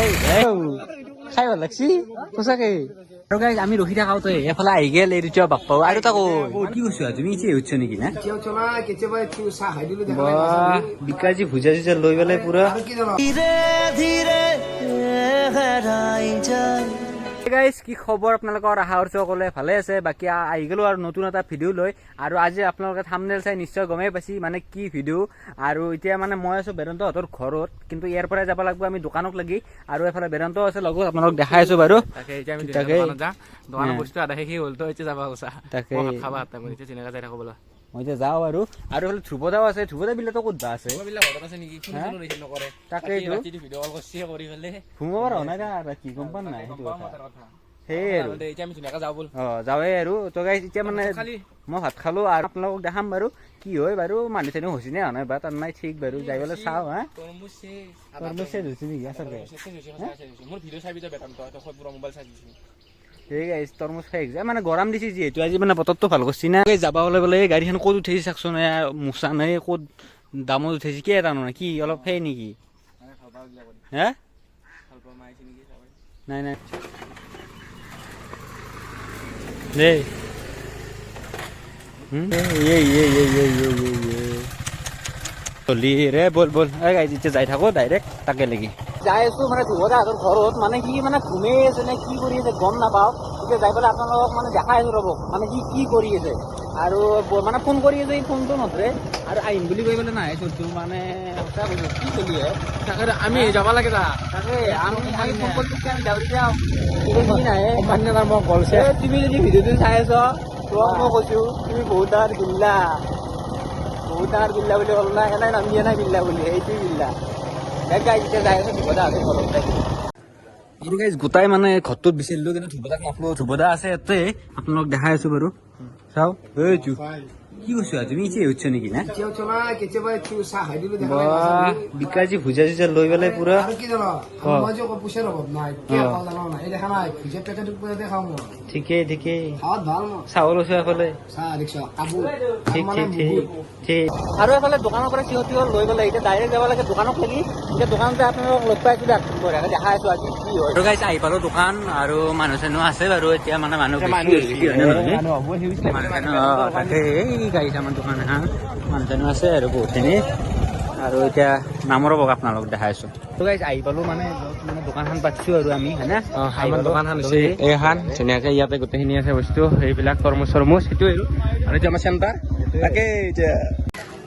এই এই। খাই ভালো লাগছি। সঁচাকে আৰু গাইজ আমি ৰখি থাকাওতে এফালে আহি গেল এই দুটা বাপ্পা। আৰু তাকো কি কৈছো? তুমি ইচ্ছে উঠছ নেকি না? বিকাজি ভুজা চুজা লৈ পেলাই পুৰা। ধীৰে ধীৰে জানো গাইজ কি খবৰ আপোনালোকৰ? আশা কৰিছোঁ সকলোৱে ভালে আছে। বাকী আহি গ'লো আৰু নতুন এটা ভিডিঅ' লৈ। আৰু আজি আপোনালোকে থামনেল চাই নিশ্চয় গমেই পাইছি মানে কি ভিডিঅ' আৰু এতিয়া মানে মই আছোঁ বেদান্তহঁতৰ ঘৰত। কিন্তু ইয়াৰ পৰাই যাব লাগিব আমি দোকানক লাগি। আৰু এফালে বেদান্ত আছে লগত আপোনালোকক দেখাই আছোঁ বাৰু। তাকে মইতে যাওঁ আৰু। আৰু হ'লে ধ্ৰুপদাও আছে ধ্ৰুপদা বিলাকতো ক'ত আছে? সেয়ে আৰু। অঁ আৰু। তো এতিয়া মানে মই ভাত খালোঁ আৰু আপোনালোকক দেখাম বাৰু কি হয় বাৰু। মানুহ চানুহ হৈছে নে নাই বা তাৰ নাই ঠিক বাৰু। যাই পেলাই চাওঁ হা। তৰমুজ নেকি? আচলতে। এই গাইজ তৰমুজ খাই। যায় মানে গৰম দিছে যিহেতু আজি মানে বতৰটো ভালো কৰিছি। না যাব হ'লে বোলে এই গাড়ীখন ক'ত উঠাইছে চাকচোন মোচা নাই ক'ত দামত উঠাইছে কি এটা নহয় কি অলপ সেই নেকি? হে? নাই নাই। দেই। চলি ৰে বল বল। এই গাড়ী যেতিয়া যাই থাকোঁ ডাইৰেক্ট তাকে লাগি। যাই আছো মানে ধ্ৰুৱদাহঁতৰ ঘৰত মানে সি মানে ঘুমেই আছে নে কি কৰি আছে গম নাপাওঁ। এতিয়া যাই পেলাই আপোনালোকক মানে দেখাই আছো ৰ'ব মানে সি কি কৰি আছে। আৰু মানে ফোন কৰি আছে ফোনটো নধৰে। আৰু আহিম বুলি কৈ পেলাই নাহে চোৰটো মানে সঁচা কৈছো কি চলি আছে তাকে আমি যাব লাগে যা। তাকে আমি আমি ফোন কৰি তেতিয়া আমি যাওঁ তেতিয়া সি নাহে মানে মই গল তুমি যদি ভিডিঅ'টো চাই আছ তোমাক মই কৈছো তুমি বহুত ডাঙৰ বিল্লা। বহুত ডাঙৰ বিল্লা বুলি ক'লো না সেইকাৰণে নাম দিয়া নাই বিল্লা বুলি সেইটোৱে বিল্লা। আৰু গাইজ গোটাই মানে ঘৰটোত বিচাৰিলো কিন্তু ধ্ৰুপদাক নাপালো ধ্ৰুপদা আছে ইয়াতে আপোনালোক দেখাই আছো বাৰু। চাওক। কি কৈছো তুমি এতিয়া উঠছ নেকি? না বিকাজী ভুজা চুজা লৈ পেলাই পুৰা। ঠিকে ঠিকে চাউল আছে এফালে ঠিক আৰু এফালে দোকানৰ পৰা সিহঁতি লৈ গলে? এতিয়া ডাইৰেক্ট যাব লাগে দোকানক লাগি। এতিয়া দোকানতে আপোনালোকক লগ পাইছো দেখা আছো আজি কি হয়। আহি পালো দোকান আৰু মানুহ চানুহ আছে বাৰু এতিয়া মানে মানুহ তাকে। গাড়ী আমাৰ দোকান হা? মানুহ চানুহ আছে আৰু বহুতখিনি। আৰু এতিয়া নামৰ ৰ'বক আপোনালোক দেখাই আছো তো গাইছ আহি পালো মানে য'ত মানে দোকানখন পাতিছো আৰু আমি হয়নে? আহি আমাৰ পালো। দোকানখন হৈছে এইখন ধুনীয়াকে ইয়াতে গোটেইখিনি আছে বস্তু সেইবিলাক তৰমুজ চৰমুজ সেইটোৱে আৰু। আৰু এতিয়া আমাৰ চেণ্টাৰ তাকে এতিয়া।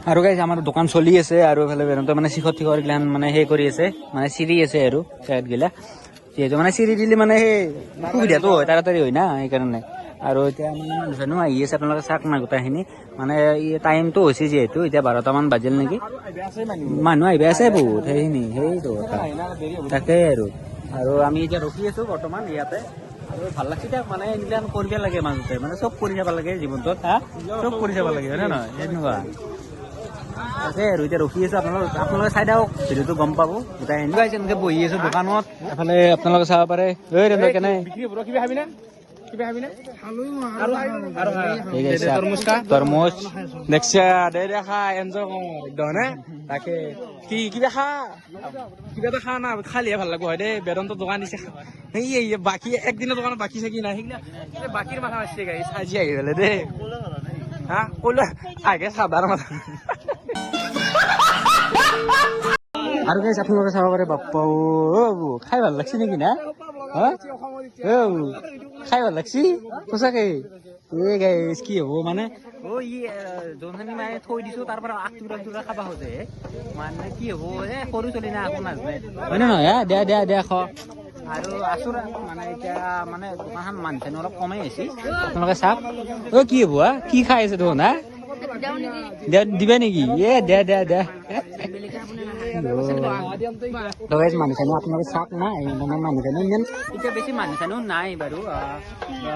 আৰু গাইজ আমাৰ দোকান চলি আছে আৰু এইফালে বেদান্ত মানে শিখৰ তিখৰ গিলান মানে সেই কৰি আছে মানে চিৰি আছে আৰু চাইড গিলা। যিহেতু মানে চিৰি দিলে মানে সেই সুবিধাটো হয় তাড়াতাড়ি হয় না সেইকাৰণে। আৰু এতিয়া মানে মানুহ চানুহ আহি আছে আপোনালোকে চাওক না গোটেইখিনি মানে টাইমটো হৈছে যিহেতু এতিয়া বাৰটামান বাজিল নেকি? মানুহ আহিব আছে বহুত সেইখিনি সেইটো কথা। তাকে আৰু। আৰু আমি এতিয়া ৰখি আছো বৰ্তমান ইয়াতে। আৰু ভাল লাগছে দিয়ক মানে এইবিলাক কৰিব লাগে মাজতে। মানে চব কৰি যাব লাগে জীৱনটোত হা? চব কৰি যাব লাগে হয় নে নহয়? এনেকুৱা। তাকে আৰু এতিয়া ৰখি আছো আপোনালোক আপোনালোকে চাই দিয়ক ভিডিঅ'টো গম পাব। গোটাই এনেকুৱা এনেকে বহি আছো দোকানত। এফালে আপোনালোকে চাব পাৰে। কেনে? তরমুজ। দেখছে, দে দেখা এনজয় একদম তাকে, কি, কিবা খা? কিবা এটা খা না খালিয়ে ভালো লাগবো হয় দে বেদন্ত দোকান দিছে। এই বাকি একদিনের দোকান বাকি চাকি না সেইদিনা বাকির মাথা মারছে গাই সাজি আহি পেলাই দে হা? ওলা আগে সাধারণ মাথা। আৰু গাইছ আপোনালোকে চাব পাৰে বাপ্পা ও খাই ভাল লাগছে নেকি না হা? খাই ভাল লাগছি সঁচাকে এই গাইছ কি হ'ব মানে অ ই যোনখিনি মানে থৈ দিছো তাৰ পৰা আগ টুকুৰা টুকুৰা খাবা খোজে মানে কি হ'ব এ সৰু চলি না একো নাজানে হয় নে নহয় হা? দে দে দে খ আৰু আছো ৰ, মানে এতিয়া মানে দোকানখন মানুহ চানুহ অলপ কমেই হৈছে আপোনালোকে চাওক অ কি হ'ব হা? কি খাই আছে দেখোন হা দিবা নেকি এ দে দে দে Guys, mana kanu? Apa nama sak nai? Mana mana kanu? Ini? Icha besi mana kanu? Nai baru.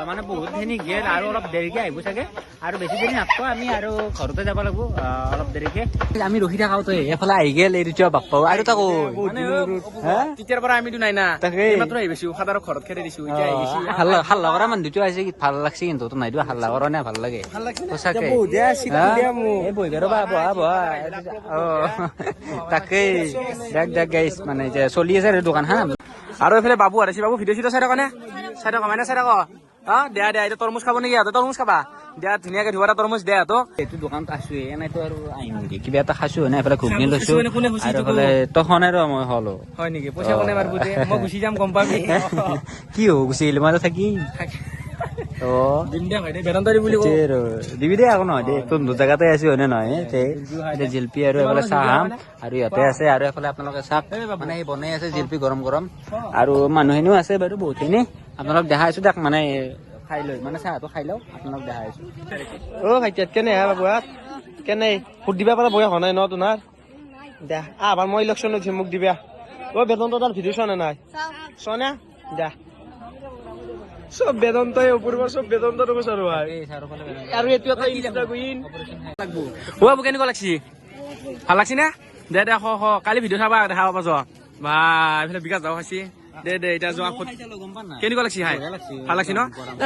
Mana boleh deh ni gear? Aro orang dari ke? Ibu sange? Aro besi deh ni apa? Aami aro korup deh jual aku. Orang dari ke? Aami rohi dah kau tu. Ya pula aige leh dijual bapa. Aro tak kau? Mana? Teacher pula aami tu nai na. Tak ke? Ima tu nai besi. Kau taro korup ke? Besi. Hal hal lah orang mandu cuci aje. Hal laksi itu tu nai dua hal lah orang ni hal lagi. Hal laksi. Bosake. Jauh dia sih dia mu. Eh boleh. Baru bawa bawa. Oh. Tak ke? দেখ দেখ গাইছ মানে যে চলি আছে আৰু দোকান হা? আৰু এইফালে বাবু আহিছে বাবু ভিডিঅ' চিডিঅ' চাই থাক নে? চাই থাক মানে চাই থাক। অ দিয়া দিয়া এতিয়া তৰমুজ খাব নেকি? তই তৰমুজ খাবা। দিয়া ধুনীয়াকে ধুবা এটা তৰমুজ দিয়া তো। এইটো দোকানত এনেইতো আৰু আহিম নেকি? কিবা এটা খাইছো না এইফালে ঘুগনি লৈছো। আৰু এইফালে তখনে ৰ মই হলো। হয় নেকি? পইচা কোনে মাৰিব মই গুচি যাম গম পাবি। কি হ'ব গুচি আহিলে মই থাকিম দিবি দে আকৌ নহয় দে কোনটো জেগাতে আছো হয়নে নহয় এতিয়া জিলপি আৰু এইফালে চাহ খাম আৰু ইয়াতে আছে আৰু এইফালে আপোনালোকে চাওক মানে বনাই আছে জিলপি গৰম গৰম আৰু মানুহখিনিও আছে বাৰু বহুতখিনি আপোনালোক দেখাই আছো দিয়ক মানে খাই লৈ মানে চাহটো খাই লওঁ আপোনালোক দেখাই আছো অ ভাইটিয়াত কেনে হা বাবু কেনে ভোট দিবা পাৰা বয়স হোৱা নাই ন তোমাৰ দে আবাৰ মই ইলেকশ্যন লৈছো মোক দিবা অ বেদন্ত তাৰ ভিডিঅ' চোৱা নে নাই চোৱা নে দে চব বেদন্তই অপূৰ্ব চব বেদন্তৰ বিচাৰো ভাই। আৰু এইটো এটা ইনষ্টা কুইন অ বাবু কেনেকুৱা লাগছি? ভাল লাগছি নে? দে দে খ কালি ভিডিঅ' চাবা দেখা পাবা যোৱা বা এইফালে বিকাশ যাওঁ খাইছি। দে দে এতিয়া যোৱা কেনেকুৱা লাগছি খাই ভাল লাগছি ন?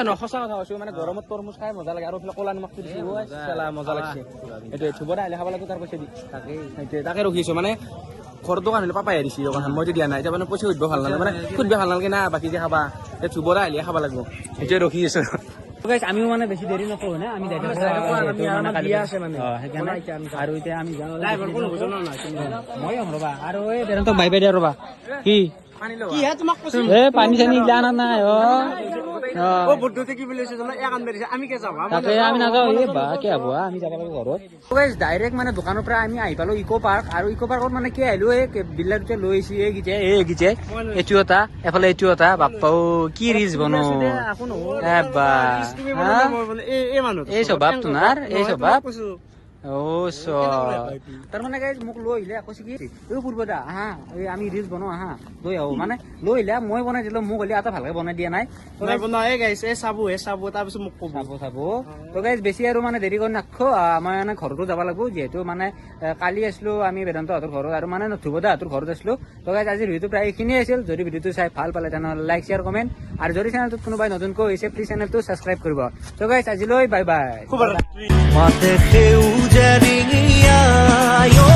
ন সঁচা কথা কৈছো মানে গৰমত তৰমুজ খাই মজা লাগে আৰু ক'লা নিমখটো দিছি। মজা লাগছে। এইটোৱে থুবৰা আহিলে খাব লাগিব তাৰ পইচা দি। সেইটোৱে তাকে ৰখিছো মানে ঘৰত দোকান হ'লে পাপাই দিছি দোকান মইতো দিয়া নাই এতিয়া মানে পইচা সুধিব ভাল নালাগে মানে সুধিব ভাল নালাগে না বাকী যে খাবা। এই থুবৰা আহিলে খাব লাগিব। সেইটোৱে ৰখি আছো। আমিও মানে বেছি দেৰি নকৰো না? আমি মানে। আৰু এতিয়া আমি মই ৰ'বা আৰু এই বেৰন্তক বাই বাই দিয়া ৰ'বা। কি? পানী ল'বা। কি হে তোমাক কৈছো এ পানী চানী গিলা নাই অ। অ বুদ্ধতে কি বুলি কৈছে এক আন বেৰিছে আমি কে যাম? তাকে আমি নাযাওঁ। এই বা কি হ'ব আমি যাব লাগিব ঘৰত। ডাইৰেক্ট মানে দোকানৰ পৰা আমি আহি পালো ইক' পাৰ্ক। আৰু ইক' পাৰ্কত মানে কি আহিলো এই বিল্লা দুটা লৈ আহিছো এই গিজে এই গিজে এইটো এটা এফালে এইটো এটা বাপ্পা ও, কি ৰিচ বনো? এ বা এই স্বভাৱ তোমাৰ এই স্বভাৱ? তাৰমানে গাইজ মোক লৈ আহিলে কৈছে কি এই পূৰ্ব আহা এই আমি ৰিলচ বনাও আহা লৈ আহো। মানে লৈ আহিলে মই বনাই দিলো মোক হ'লে এটা ভালকে বনাই দিয়া নাই। চাব চাব তো গাইজ বেছি আৰু মানে দেৰি কৰি নাখো মই মানে ঘৰতো যাব লাগিব যিহেতু মানে কালি আছিলো আমি বেদান্তহঁতৰ ঘৰত আৰু মানে ধ্ৰুৱদাহঁতৰ ঘৰত আছিলো। তো গাইজ আজিৰ ভিডিঅ'টো প্ৰায় এইখিনিয়ে আছিল। যদি ভিডিঅ'টো চাই ভালো পালে তেনেহ'লে লাইক শ্বেয়াৰ কমেণ্ট আৰু যদি চেনেলটোত কোনোবাই নতুনকৈ হৈছে প্লিজ চেনেলটো ছাবস্ক্ৰাইব কৰিব। তো গাইজ আজিলৈ বাই বাই jadinya ayo